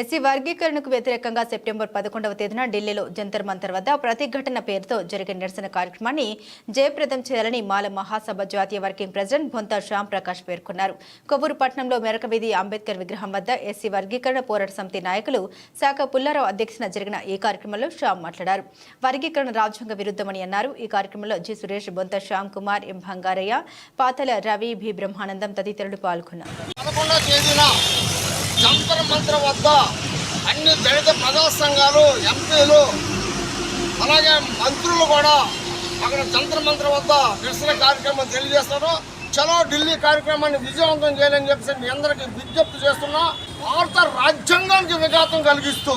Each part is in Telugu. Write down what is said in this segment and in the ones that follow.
ఎస్సీ వర్గీకరణకు వ్యతిరేకంగా సెప్టెంబర్ పదకొండవ తేదీన ఢిల్లీలో జంతర్ మంతర్ వద్ద ప్రతిఘటన పేరుతో జరిగే నిరసన కార్యక్రమాన్ని జయప్రదం చేయాలని మాల మహాసభ జాతీయ వర్కింగ్ ప్రెసిడెంట్ బొంత శ్యామ్ ప్రకాష్ పేర్కొన్నారు. కొవ్వూరు పట్టణంలో మెరకవీధి అంబేద్కర్ విగ్రహం వద్ద ఎస్సీ వర్గీకరణ పోరాట సమితి నాయకులు శాఖ పుల్లారావు అధ్యక్షతన జరిగిన ఈ కార్యక్రమంలో శ్యామ్ మాట్లాడారు. వర్గీకరణ రాజ్యాంగ విరుద్ధమని అన్నారు. ఈ కార్యక్రమంలో G. Suresh Bontha Shyam Kumar M. Bangaraiah Pathala Ravi B Brahmanandam తదితరులు పాల్గొన్నారు. జంతర మంత్ర వద్ద అన్ని దళిత ప్రజా సంఘాలు ఎంపీలు అలాగే మంత్రులు కూడా అక్కడ జంతర మంత్ర వద్ద నిరసన కార్యక్రమం తెలియజేస్తారు. చలో ఢిల్లీ కార్యక్రమాన్ని విజయవంతం చేయాలని చెప్పేసి మీ అందరికీ విజ్ఞప్తి చేస్తున్నా. భారత రాజ్యాంగానికి విఘాతం కలిగిస్తూ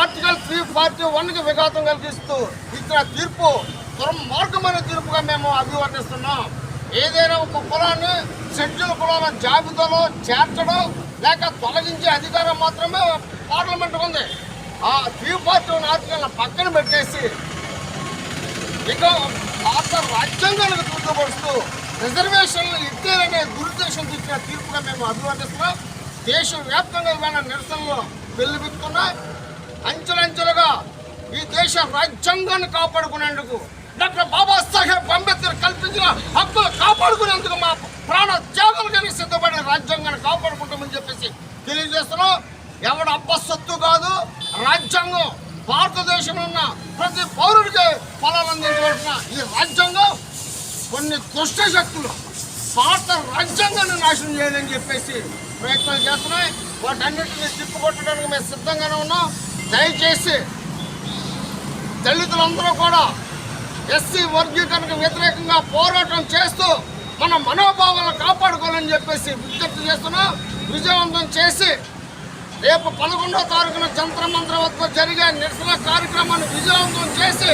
ఆర్టికల్ త్రీ ఫార్టీ వన్కి విఘాతం కలిగిస్తూ ఇచ్చిన తీర్పు దుర్మార్గమైన తీర్పుగా మేము అభివర్ణిస్తున్నాం. ఏదైనా ఒక కులాన్ని షెడ్యూల్ కులాల జాబితాలో చేర్చడం లేక తొలగించే అధికారం మాత్రమే పార్లమెంట్ ఉంది. ఆ త్రీ పార్టీ ఆర్టికల్ పక్కన పెట్టేసి ఇక భారత రాజ్యాంగానికి తూర్పుపరుస్తూ రిజర్వేషన్లు ఇచ్చారనే దురుద్దేశం ఇచ్చిన తీర్పుగా మేము అభివర్ణిస్తున్నాం. దేశవ్యాప్తంగా ఇవాళ నిరసనలు వెల్లుబెత్తున్నాయి అంచెలంచెలుగా ఈ దేశ రాజ్యాంగాన్ని కాపాడుకునేందుకు డాక్టర్ బాబాసాహెబ్ అంబేద్కర్ కల్పించిన హక్కులు కాపాడుకునేందుకు మా ప్రాణ త్యాగాలుగానే సిద్ధపడే రాజ్యాంగాన్ని కాపాడుకుంటామని సత్తు కాదు రాజ్యాంగం భారతదేశంలో ఉన్న ప్రతి పౌరుడికి ఫలాలు అందించబడుతున్న ఈ రాజ్యాంగం కొన్ని దుష్ట శక్తులు భారత రాజ్యాంగాన్ని నాశనం చేయాలని చెప్పేసి ప్రయత్నాలు చేస్తున్నాయి. వాటన్నిటిని తిప్పుకొట్టడానికి మేము సిద్ధంగానే ఉన్నాం. దయచేసి దళితులందరూ కూడా ఎస్సీ వర్గీకరణకు వ్యతిరేకంగా పోరాటం చేస్తూ మన మనోభావాలను కాపాడుకోవాలని చెప్పేసి విజ్ఞప్తి చేస్తున్నాం. విజయవంతం చేసి రేపు పదకొండవ తారీఖున జంత్ర మంత్ర వద్ద జరిగే నిరసన కార్యక్రమాన్ని విజయవంతం చేసి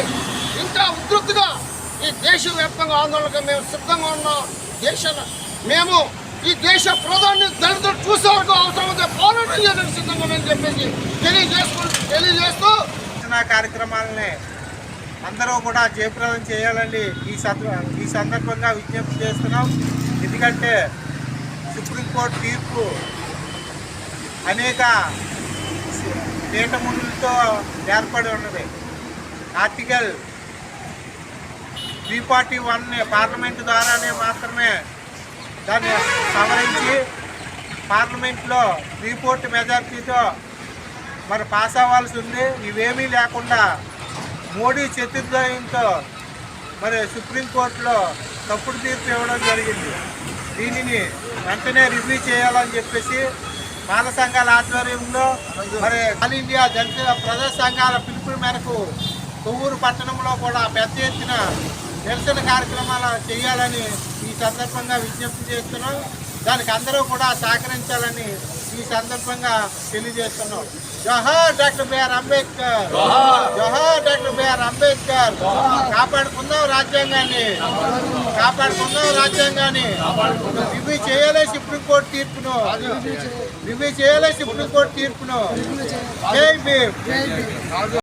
ఇంకా ఉధృతిగా ఈ దేశవ్యాప్తంగా ఆందోళనకు మేము సిద్ధంగా ఉన్నాం. దేశ మేము ఈ దేశ ప్రధాని దళితులు చూసే వరకు అవసరమైతే పోరాటం చేయడానికి సిద్ధంగా మేము చెప్పేసి తెలియజేసుకు తెలియజేస్తూ కార్యక్రమాలని అందరూ కూడా జయప్రదం చేయాలని ఈ సంద ఈ సందర్భంగా విజ్ఞప్తి చేస్తున్నాం. ఎందుకంటే సుప్రీంకోర్టు తీర్పు అనేక పీఠములతో ఏర్పడి ఉన్నది. Article three forty one parliament ద్వారానే మాత్రమే దాన్ని సవరించి పార్లమెంట్లో రిపోర్ట్ మెజార్టీతో మరి పాస్ అవ్వాల్సి ఉంది. ఇవేమీ లేకుండా మోడీ చతుర్దయంతో మరి సుప్రీంకోర్టులో తప్పుడు తీర్పు ఇవ్వడం జరిగింది. దీనిని వెంటనే రివ్యూ చేయాలని చెప్పేసి బాల సంఘాల ఆధ్వర్యంలో మరి ఆల్ ఇండియా దళిత ప్రజా సంఘాల పిలుపు మేరకు కొవ్వూరు పట్టణంలో కూడా పెద్ద ఎత్తున నిరసన కార్యక్రమాలు చేయాలని ఈ సందర్భంగా విజ్ఞప్తి చేస్తున్నాం. దానికి అందరూ కూడా సహకరించాలని ఈ సందర్భంగా తెలియజేస్తున్నాం. జోహార్ డాక్టర్ బిఆర్ అంబేద్కర్. జోహార్ డాక్టర్ బిఆర్ అంబేద్కర్. కాపాడుకుందాం రాజ్యాంగాన్ని. కాపాడుకుందాం రాజ్యాంగాన్ని. రివ్యూ చేయాలి సుప్రీంకోర్టు తీర్పును. రివ్యూ చేయాలి సుప్రీంకోర్టు తీర్పును. జై భీమ్.